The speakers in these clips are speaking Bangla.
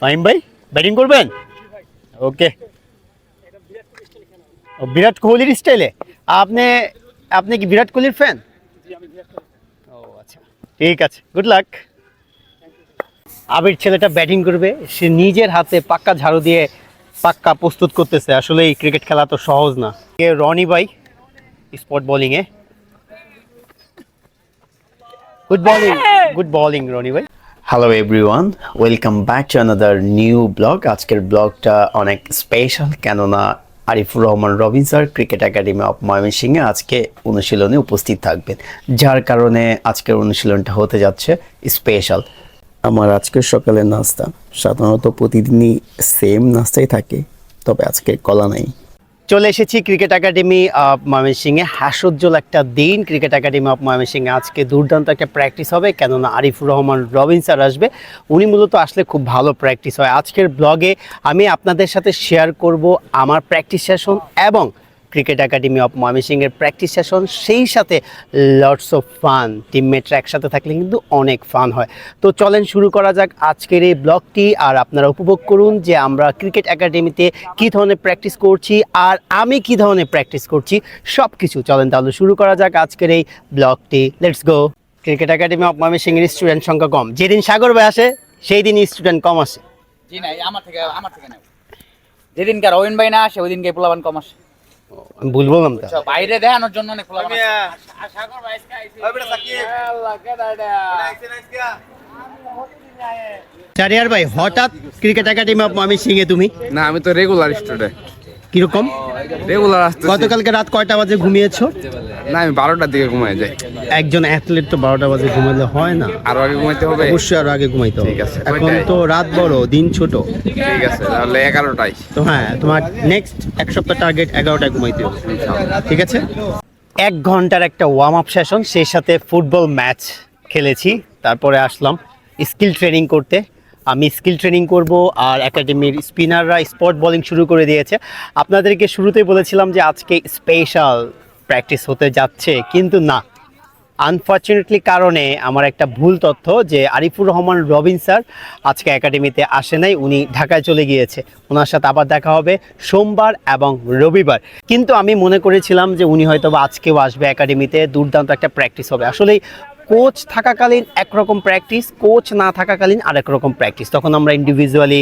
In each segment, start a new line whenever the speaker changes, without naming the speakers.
ফাহিম ভাই ব্যাটিং করবেন? ওকে বিরাট কোহলির স্টাইলে আপনি আপনি কি বিরাট কোহলির ফ্যান ও আচ্ছা। ঠিক আছে। গুড লাক আবির ছেলেটা ব্যাটিং করবে। সে নিজের হাতে পাক্কা ঝাড়ু দিয়ে পাক্কা প্রস্তুত করতেছে। আসলে এই ক্রিকেট খেলা তো সহজ না। রনি ভাই স্পট বোলিংয়ে good bowling good bowling Roni ভাই
hello everyone welcome back to another new blog আজকের ব্লগটা অনেক স্পেশাল কেননা Arifur Rahman Robin sir cricket academy of ময়মনসিংহে আজকে অনুশীলনে উপস্থিত থাকবেন। যার কারণে আজকের অনুশীলনটা হতে যাচ্ছে স্পেশাল আমার আজকের সকালের নাস্তা সাধারণত প্রতিদিনই সেম নাস্তাই থাকে তবে আজকে কলা নাই।
চলে এসেছি ক্রিকেট একাডেমি অফ ময়মনসিংহে হাসোজ্জ্বল একটা দিন ক্রিকেট একাডেমি অফ ময়মনসিংহে আজকে দুর্দান্ত একটা প্র্যাকটিস হবে, কেননা আরিফুর রহমান রবিন স্যার আসবে। উনি মূলত আসলে খুব ভালো প্র্যাকটিস হয়। আজকের ব্লগে আমি আপনাদের সাথে শেয়ার করব আমার প্র্যাকটিস সেশন এবং ক্রিকেট একাডেমি অফ ময়মনসিংহের প্র্যাকটিস সেশন, সেই সাথে লটস অফ ফান, টিমমেটরা একসাথে থাকলে কিন্তু অনেক ফান হয়। তো চলেন শুরু করা যাক আজকের এই ব্লগটি, আর আপনারা উপভোগ করুন যে আমরা ক্রিকেট একাডেমিতে কী ধরনের প্র্যাকটিস করছি, আর আমি কী ধরনের প্র্যাকটিস করছি সব কিছু চলেন তাহলে শুরু করা যাক আজকের এই ব্লগটি। Let's go cricket academy of ময়মনসিংহের স্টুডেন্ট সংখ্যা কম। যেদিন সাগর ভাই আসে সেই দিনই স্টুডেন্ট কম আসে।
জি না আমার থেকে আমার থেকে নেব যেদিনকার রবিন ভাই না আসে ওই দিনকে পোলাবান কম আসে।
আমি ভুল তো
বাইরে দেখানোর জন্য অনেক পোলাবান
চারিয়ার ভাই হঠাৎ ক্রিকেট একাডেমি অফ ময়মনসিংহে তুমি?
না আমি তো রেগুলার স্টুডেন্ট
কীরকম?
রেগুলার আসতে
গতকালকে রাত কয়টা বাজে ঘুমিয়েছো?
না আমি বারোটার দিকে ঘুমাই যাই।
একজন অ্যাথলেট তো বারোটা বাজে ঘুমালে হয় না।
আরও আগে ঘুমাইতে হবে?
অবশ্যই আরও আগে ঘুমাইতে হবে।
ঠিক আছে,
এখন তো রাত বড় দিন ছোট।
ঠিক আছে তাহলে এগারোটায়।
তো হ্যাঁ তোমার নেক্সট এক সপ্তাহ টার্গেট এগারোটায় ঘুমাইতে হবে। ঠিক আছে? এক ঘণ্টার একটা ওয়ার্ম আপ সেশন সেই সাথে ফুটবল ম্যাচ খেলেছি। তারপরে আসলাম স্কিল ট্রেনিং করতে। আমি স্কিল ট্রেনিং করব আর একাডেমির স্পিনাররা স্পট বোলিং শুরু করে দিয়েছে। আপনাদেরকে শুরুতেই বলেছিলাম যে আজকে স্পেশাল প্র্যাকটিস হতে যাচ্ছে, কিন্তু না। আনফর্চুনেটলি কারণে আমার একটা ভুল তথ্য যে আরিফুর রহমান রবিন স্যার আজকে একাডেমিতে আসে নাই, উনি ঢাকায় চলে গিয়েছে। ওনার সাথে আবার দেখা হবে সোমবার এবং রবিবার। কিন্তু আমি মনে করেছিলাম যে উনি হয়তো আজকেও আসবে একাডেমিতে, দুর্দান্ত একটা প্র্যাকটিস হবে। আসলেই কোচ থাকাকালীন একরকম প্র্যাকটিস কোচ না থাকাকালীন আরেক রকম প্র্যাকটিস তখন আমরা ইন্ডিভিজুয়ালি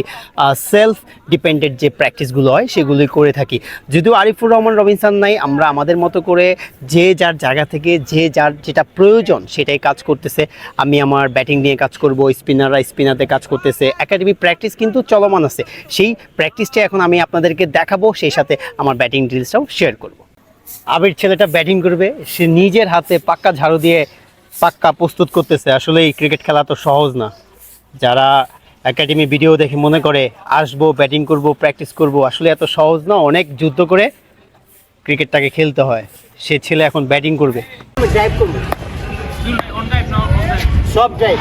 সেলফ ডিপেন্ডেন্ট যে প্র্যাকটিসগুলো হয় সেগুলোই করে থাকি। যদিও আরিফুর রহমান, রবিনসান নাই, আমরা আমাদের মতো করে যে যার জায়গা থেকে যে যার যেটা প্রয়োজন সেটাই কাজ করতেছে। আমি আমার ব্যাটিং নিয়ে কাজ করব স্পিনাররা স্পিনারতে কাজ করতেছে। একাডেমি প্র্যাকটিস কিন্তু চলমান আছে। সেই প্র্যাকটিসটা এখন আমি আপনাদেরকে দেখাবো, সেই সাথে আমার ব্যাটিং ডিলসটাও শেয়ার করব। আবির ছেলেটা ব্যাটিং করবে, সে নিজের হাতে পাক্কা ঝাড়ু দিয়ে পাক্কা প্রস্তুত করতেছে। আসলে এই ক্রিকেট খেলা তো সহজ না। যারা একাডেমি ভিডিও দেখে মনে করে, আসব ব্যাটিং করব প্র্যাকটিস করব, আসলে এত সহজ না, অনেক যুদ্ধ করে ক্রিকেটটাকে খেলতে হয়। সে ছেলে এখন ব্যাটিং করবে। সব drive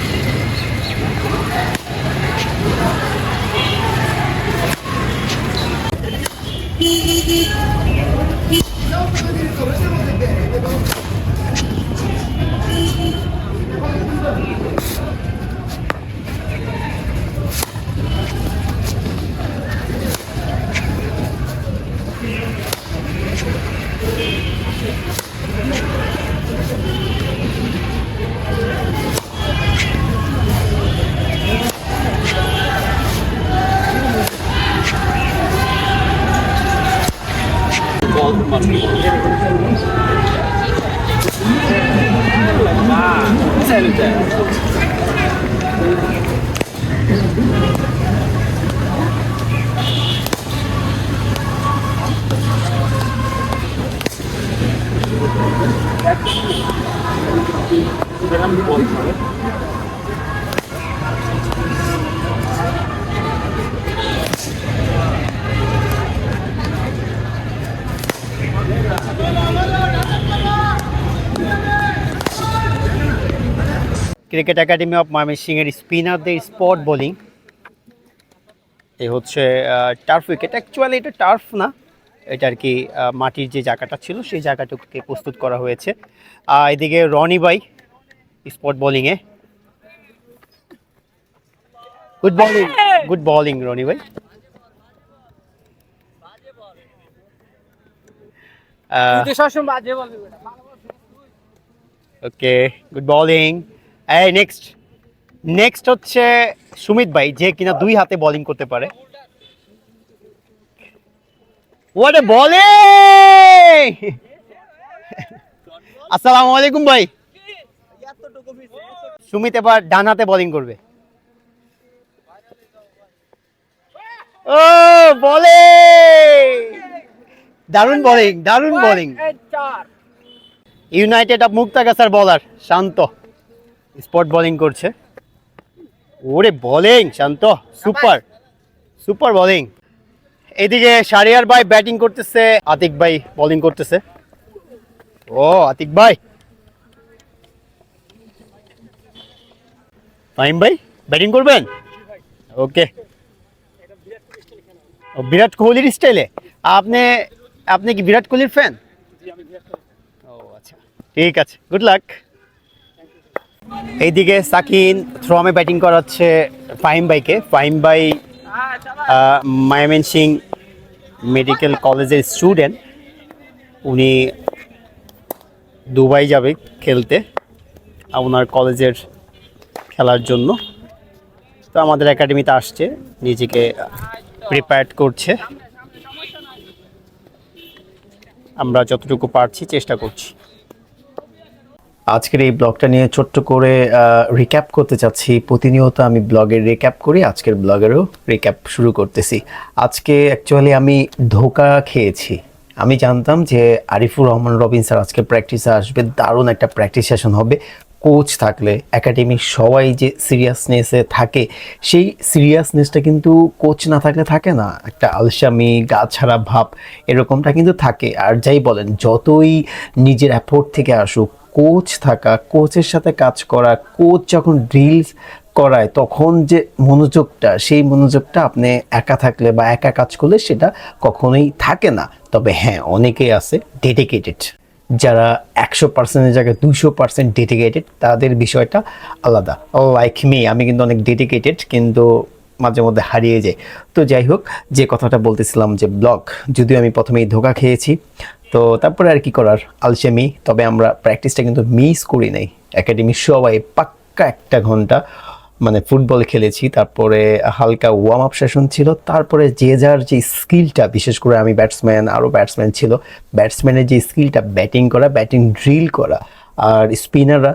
Thank you.
Cricket academy of ময়মনসিংহের স্পিনারদের স্পট বোলিং। এই হচ্ছে টার্ফ উইকেট অ্যাকচুয়ালি এটা টার্ফ না। এটা আর কি মাটির যে জায়গাটা ছিল সেই জায়গাটুকুকে প্রস্তুত করা হয়েছে। এদিকে রনি বাই স্পট বোলিংয়ে good bowling good bowling Roni ভাই ওকে গুড বলিং। এই নেক্সট নেক্সট হচ্ছে সুমিত ভাই যে কিনা দুই হাতে বোলিং করতে পারে। হোয়াট এ বলিং আসসালামু আলাইকুম ভাই। সুমিত এবার ডান হাতে বোলিং করবে। ও বলিং দারুণ বোলিং দারুণ বোলিং ইউনাইটেড অফ মুক্তাগাছার বলার শান্ত। স্পট বোলিং করছে। ওরে bowling, Shanto, super super bowling. এদিকে শারিয়ার ভাই ব্যাটিং করতেছে, আতিক ভাই বোলিং করতেছে। ও, আতিক ভাই। ফাইম ভাই, ব্যাটিং করবেন? ওকে। বিরাট কোহলির স্টাইলে? আপনি আপনি কি বিরাট কোহলির ফ্যান ও আচ্ছা। ঠিক আছে গুড লাক এইদিকে সাকিন থ্রোমে ব্যাটিং করাচ্ছে ফাহিম বাইকে ফাহিম বাই মায়ামেন সিং মেডিকেল কলেজের স্টুডেন্ট উনি দুবাই যাবে খেলতে ওনার কলেজের খেলার জন্য। তো আমাদের একাডেমিতে আসছে, নিজেকে প্রিপেয়ার করছে। আমরা যতটুকু পারছি চেষ্টা করছি।
আজকের এই ব্লগটা নিয়ে ছোট্ট করে রিক্যাপ করতে চাচ্ছি। প্রতিনিয়ত আমি ব্লগের রিক্যাপ করি, আজকের ব্লগেরও রিক্যাপ শুরু করতেছি। আজকে অ্যাকচুয়ালি আমি ধোকা খেয়েছি। আমি জানতাম যে আরিফুর রহমান রবিন স্যার আজকে প্র্যাকটিসে আসবে, দারুণ একটা প্র্যাকটিস সেশন হবে। কোচ থাকলে একাডেমির সবাই যে সিরিয়াসনেসে থাকে, সেই সিরিয়াসনেসটা কিন্তু কোচ না থাকলে থাকে না। একটা আলসামি গা ছাড়া ভাব, এরকমটা কিন্তু থাকে। আর যাই বলেন, যতই নিজের অ্যাফোর্ট থেকে আসুক কোচ থাকা কোচের সাথে কাজ করা কোচ যখন ড্রিলস করায়, তখন যে মনোযোগটা, সেই মনোযোগটা আপনি একা থাকলে বা একা কাজ করলে সেটা কখনোই থাকে না। তবে হ্যাঁ অনেকেই আছে ডেডিকেটেড যারা একশো পার্সেন্টের জায়গায় দুশো পার্সেন্ট ডেডিকেটেড তাদের বিষয়টা আলাদা। লাইক মি আমি কিন্তু অনেক ডেডিকেটেড কিন্তু মাঝে মধ্যে হারিয়ে যায় তো যাই হোক, যে কথাটা বলতেছিলাম যে ব্লগ, যদিও আমি প্রথমেই ধোকা খেয়েছি তো তারপরে আর কি করার? আলসেমি তবে আমরা প্র্যাকটিসটা কিন্তু মিস করি নাই। একাডেমির সবাই পাক্কা একটা ঘণ্টা মানে ফুটবল খেলেছি, তারপরে হালকা ওয়ার্ম আপ সেশন ছিল, তারপরে যে যার যে স্কিলটা বিশেষ করে আমি ব্যাটসম্যান আরও ব্যাটসম্যান ছিল ব্যাটসম্যানের যে স্কিলটা ব্যাটিং করা ব্যাটিং ড্রিল করা, আর স্পিনাররা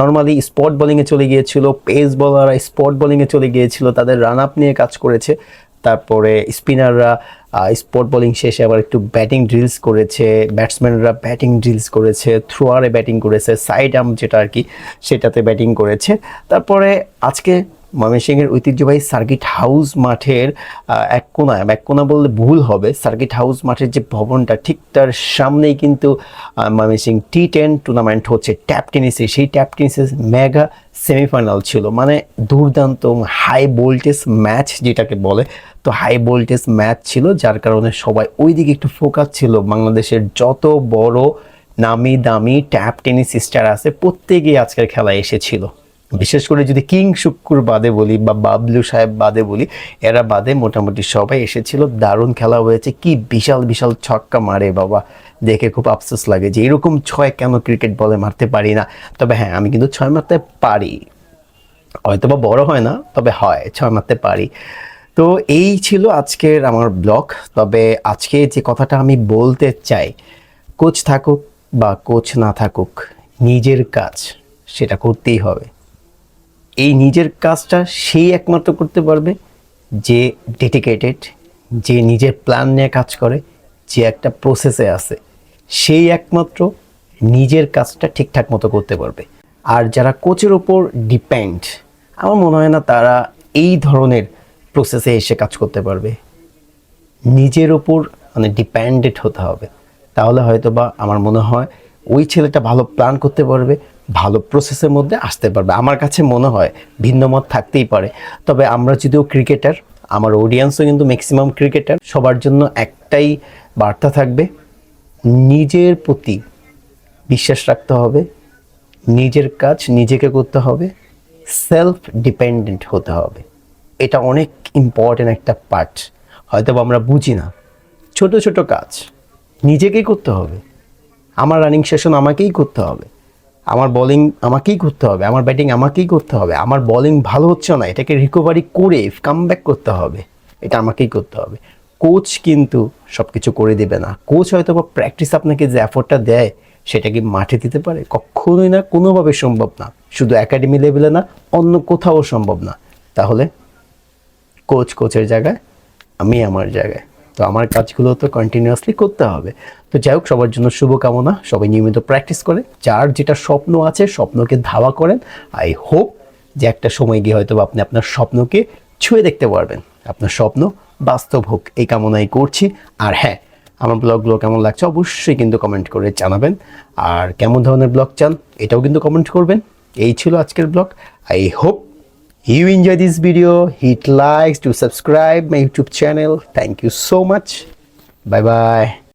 নর্মালি স্পট বোলিংয়ে চলে গিয়েছিল পেস বলাররা স্পট বোলিংয়ে চলে গিয়েছিল, তাদের রান আপ নিয়ে কাজ করেছে তারপরে স্পিনাররা স্পট বোলিং শেষে আবার একটু ব্যাটিং ড্রিলস করেছে ব্যাটসম্যানরা ব্যাটিং ড্রিলস করেছে থ্রোয়ারে ব্যাটিং করেছে সাইড আর্ম যেটা আর কি, সেটাতে ব্যাটিং করেছে। তারপরে আজকে ময়মনসিংহের ঐতিহ্যবাহী সার্কিট হাউস মাঠের এক কোনায় এক কোনা বললে ভুল হবে, সার্কিট হাউস মাঠের যে ভবনটা, ঠিক তার সামনেই কিন্তু ময়মনসিং টি টেন টুর্নামেন্ট হচ্ছে ট্যাপ টেনিসে সেই ট্যাপ টেনিসের মেগা সেমিফাইনাল ছিল। মানে দুর্দান্ত হাই ভোল্টেজ ম্যাচ যেটাকে বলে, তো হাই ভোল্টেজ ম্যাচ ছিল, যার কারণে সবাই ওই দিকে একটু ফোকাস ছিল। বাংলাদেশের যত বড় নামি দামি ট্যাপ টেনিস স্টার আছে, প্রত্যেকেই আজকের খেলায় এসেছিল। বিশেষ করে যদি কিং শুক্কুর বাদে বলি বা বাবলু সাহেব বাদে বলি, এরা বাদে মোটামুটি সবাই এসেছিল। দারুণ খেলা হয়েছে। কি বিশাল বিশাল ছক্কা মারে বাবা। দেখে খুব আফসোস লাগে যে এরকম ছয় কেন ক্রিকেট বলে মারতে পারি না। তবে হ্যাঁ আমি কিন্তু ছয় মারতে পারি। হয়তো বা বড় হয় না, তবে হয়, ছয় মারতে পারি। তো এই ছিল আজকের আমার ব্লগ। তবে আজকে যে কথাটা আমি বলতে চাই, কোচ থাকুক বা কোচ না থাকুক, নিজের কাজ সেটা করতেই হবে। এই নিজের কাজটা সেই একমাত্র করতে পারবে যে ডেডিকেটেড যে নিজের প্ল্যান নিয়ে কাজ করে, যে একটা প্রসেসে আছে। সেই একমাত্র নিজের কাজটা ঠিকঠাক মতো করতে পারবে। আর যারা কোচের ওপর ডিপেন্ড আমার মনে হয় না তারা এই ধরনের প্রসেসে এসে কাজ করতে পারবে। নিজের ওপর মানে ডিপেন্ডেড হতে হবে। তাহলে হয়তো বা আমার মনে হয় ওই ছেলেটা ভালো প্ল্যান করতে পারবে ভালো প্রসেসের মধ্যে আসতে পারবে। আমার কাছে মনে হয় ভিন্ন মত থাকতেই পারে। তবে আমরা যদিও ক্রিকেটার আমার অডিয়েন্সও কিন্তু ম্যাক্সিমাম ক্রিকেটার সবার জন্য একটাই বার্তা থাকবে, নিজের প্রতি বিশ্বাস রাখতে হবে, নিজের কাজ নিজেকে করতে হবে সেলফ ডিপেন্ডেন্ট হতে হবে। এটা অনেক ইম্পর্টেন্ট একটা পার্ট হয়তো আমরা বুঝি না। ছোট ছোট কাজ নিজেকেই করতে হবে। আমার রানিং সেশন আমাকেই করতে হবে। আমার বোলিং আমাকেই করতে হবে, আমার ব্যাটিং আমাকেই করতে হবে, আমার বলিং ভালো হচ্ছে না, এটাকে রিকভারি করে কাম করতে হবে, এটা আমাকেই করতে হবে। কোচ কিন্তু সব কিছু করে দেবে না কোচ হয়তো বা প্র্যাকটিস আপনাকে যে এফোর্টটা দেয়, সেটা কি মাঠে দিতে পারে? কখনোই না, কোনোভাবে সম্ভব না, শুধু একাডেমি লেভেলে না, অন্য কোথাও সম্ভব না। তাহলে কোচ কোচের জায়গায়, আমি আমার জায়গায়। তো আমার কাজগুলো তো কন্টিনিউয়াসলি করতে হবে। তো যাই হোক, সবার জন্য শুভকামনা। সবাই নিয়মিত প্র্যাকটিস করে। যার যেটা স্বপ্ন আছে, স্বপ্নকে ধাওয়া করেন। আই হোপ যে একটা সময় গিয়ে হয়তো আপনি আপনার স্বপ্নকে ছুঁয়ে দেখতে পারবেন। আপনার স্বপ্ন বাস্তব হোক, এই কামনাই করছি। আর হ্যাঁ আমার ব্লগগুলো কেমন লাগছে অবশ্যই কিন্তু কমেন্ট করে জানাবেন। আর কেমন ধরনের ব্লগ চান, এটাও কিন্তু কমেন্ট করবেন। এই ছিল আজকের blog I hope you enjoy this video hit likes to subscribe my YouTube channel thank you so much bye bye